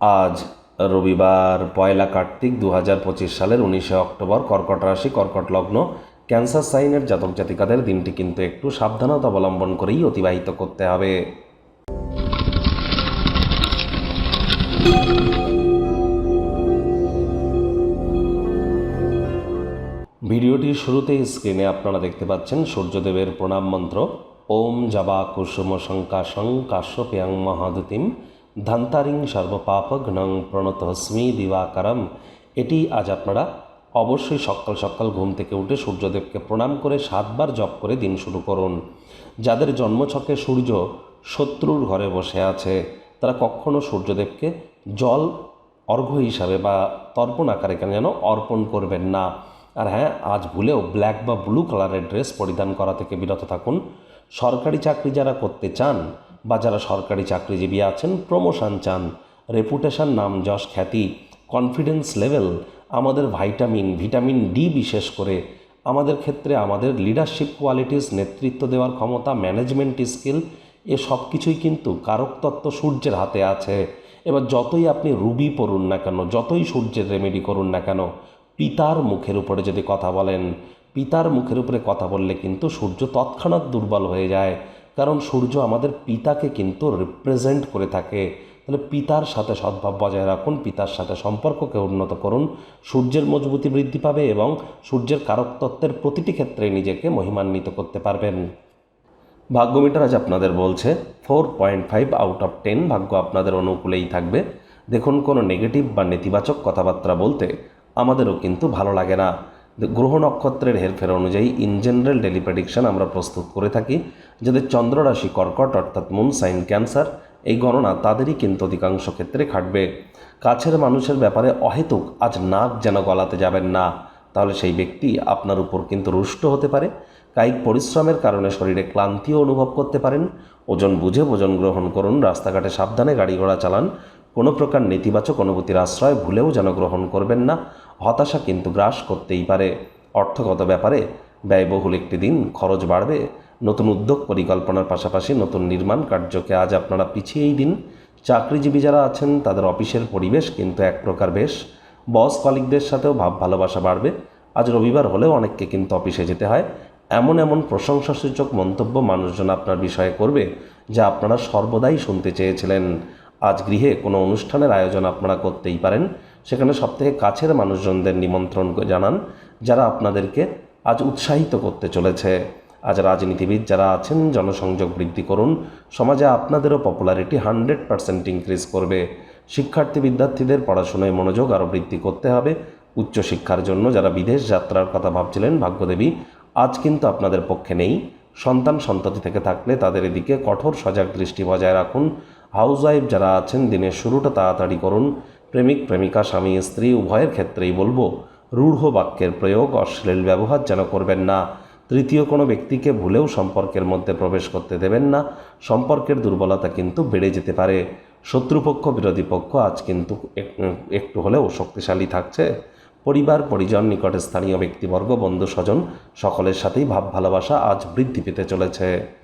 আজ রবিবার, পয়লা কার্তিক দু হাজার পঁচিশ সালের উনিশে অক্টোবর, কর্কট রাশি, কর্কট লগ্ন, ক্যান্সার সাইনের জাতক জাতিকাদের দিনটি কিন্তু একটু সাবধানতা অবলম্বন করেই অতিবাহিত করতে হবে। ভিডিওটির শুরুতেই স্ক্রিনে আপনারা দেখতে পাচ্ছেন সূর্যদেবের প্রণাম মন্ত্র, ওম জাবা কুসুম শঙ্কাশং কাশ্যপ্যাং মহাদুতিম ধান্তারিং সর্বপাপঘ্নং প্রণতস্মি দিবাকারম। এটি আজ আপনারা অবশ্যই সকাল সকাল ঘুম থেকে উঠে সূর্যদেবকে প্রণাম করে সাতবার জপ করে দিন শুরু করুন। যাদের জন্মছকে সূর্য শত্রুর ঘরে বসে আছে, তারা কখনো সূর্যদেবকে জল অর্ঘ্য হিসাবে বা তর্পণ আকারে কেন যেন অর্পণ করবেন না। আর হ্যাঁ আজ ভুলেও ব্ল্যাক বা ব্লু কালারের ড্রেস পরিধান করা থেকে বিরত থাকুন। সরকারি চাকরি যারা করতে চান বা যারা সরকারি চাকরিজীবী আছেন প্রমোশন চান রেপুটেশন নাম যশ খ্যাতি কনফিডেন্স লেভেল আমাদের ভাইটামিন ভিটামিন ডি বিশেষ করে, আমাদের ক্ষেত্রে আমাদের লিডারশিপ কোয়ালিটিস নেতৃত্ব দেওয়ার ক্ষমতা ম্যানেজমেন্ট স্কিল এ সব কিছুই কিন্তু কারকতত্ত্ব সূর্যের হাতে আছে। এবার যতই আপনি রুবি পড়ুন না কেন, যতই সূর্যের রেমেডি করুন না কেন, পিতার মুখের উপরে যদি কথা বলেন, পিতার মুখের উপরে কথা বললে কিন্তু সূর্য তৎক্ষণাৎ দুর্বল হয়ে যায়। কারণ সূর্য আমাদের পিতাকে কিন্তু রিপ্রেজেন্ট করে থাকে। তাহলে পিতার সাথে সদ্ভাব বজায় রাখুন, পিতার সাথে সম্পর্ককে উন্নত করুন, সূর্যের মজবুতি বৃদ্ধি পাবে এবং সূর্যের কারকতত্ত্বের প্রতিটি ক্ষেত্রে নিজেকে মহিমান্বিত করতে পারবেন। ভাগ্যমিটার আজ আপনাদের বলছে four point five out of ten ভাগ্য আপনাদের অনুকূলেই থাকবে। দেখুন কোনো নেগেটিভ বা নেতিবাচক কথাবার্তা বলতে আমাদেরও কিন্তু ভালো লাগে না। গ্রহ নক্ষত্রের হেরফের অনুযায়ী ইন জেনারেল ডেলি প্রেডিকশন আমরা প্রস্তুত করে থাকি। যাদের চন্দ্ররাশি কর্কট অর্থাৎ মুন সাইন ক্যান্সার এই গণনা তাদেরই কিন্তু অধিকাংশ ক্ষেত্রে খাটবে। কাছের মানুষের ব্যাপারে অহেতুক আজ নাক যেন গলাতে যাবেন না, তাহলে সেই ব্যক্তি আপনার উপর কিন্তু রুষ্ট হতে পারে। কায়িক পরিশ্রমের কারণে শরীরে ক্লান্তিও অনুভব করতে পারেন। ওজন বুঝে ওজন গ্রহণ করুন, রাস্তাঘাটে সাবধানে গাড়ি ঘোড়া চালান। কোনো প্রকার নেতিবাচক অনুভূতির আশ্রয় ভুলেও যেন গ্রহণ করবেন না। হতাশা কিন্তু গ্রাস করতেই পারে। অর্থগত ব্যাপারে ব্যয়বহুল একটি দিন, খরচ বাড়বে। নতুন উদ্যোগ পরিকল্পনার পাশাপাশি নতুন নির্মাণ কার্যকে আজ আপনারা পিছিয়েই দিন। চাকরিজীবী যারা আছেন, তাদের অফিসের পরিবেশ কিন্তু এক প্রকার বেশ। বস কলিকদের সাথেও ভাব ভালোবাসা বাড়বে। আজ রবিবার হলেও অনেককে কিন্তু অফিসে যেতে হয়। এমন এমন প্রশংসাসূচক মন্তব্য মানুষজন আপনার বিষয়ে করবে, যা আপনারা সর্বদাই শুনতে চেয়েছিলেন। আজ গৃহে কোনো অনুষ্ঠানের আয়োজন আপনারা করতেই পারেন। সেখানে সবথেকে কাছের মানুষজনদের নিমন্ত্রণ জানান, যারা আপনাদেরকে আজ উৎসাহিত করতে চলেছে। আজ রাজনীতিবিদ যারা আছেন, জনসংযোগ বৃদ্ধি করুন, সমাজে আপনাদেরও পপুলারিটি হান্ড্রেড পার্সেন্ট ইনক্রিজ করবে। শিক্ষার্থী বিদ্যার্থীদের পড়াশোনায় মনোযোগ আরও বৃদ্ধি করতে হবে। উচ্চশিক্ষার জন্য যারা বিদেশ যাত্রার কথা ভাবছিলেন, ভাগ্যদেবী, আজ কিন্তু আপনাদের পক্ষে নেই। সন্তান সন্ততি থেকে থাকলে তাদের এদিকে কঠোর সজাগ দৃষ্টি বজায় রাখুন। হাউস ওয়াইফ যারা আছেন, দিনের শুরুটা তাড়াতাড়ি করুন। প্রেমিক, প্রেমিকা, স্বামী, স্ত্রী, উভয়ের ক্ষেত্রেই বলব, রূঢ় বাক্যের প্রয়োগ অশ্লীল ব্যবহার যেন করবেন না। তৃতীয়, কোনো ব্যক্তিকে ভুলেও সম্পর্কের মধ্যে প্রবেশ করতে দেবেন না। সম্পর্কের দুর্বলতা কিন্তু বেড়ে যেতে পারে। শত্রুপক্ষ, বিরোধী পক্ষ আজ কিন্তু একটু হলেও শক্তিশালী থাকছে। পরিবার, পরিজন নিকটে স্থানীয় ব্যক্তিবর্গ বন্ধু স্বজন সকলের সাথেই ভাব ভালোবাসা আজ বৃদ্ধি পেতে চলেছে।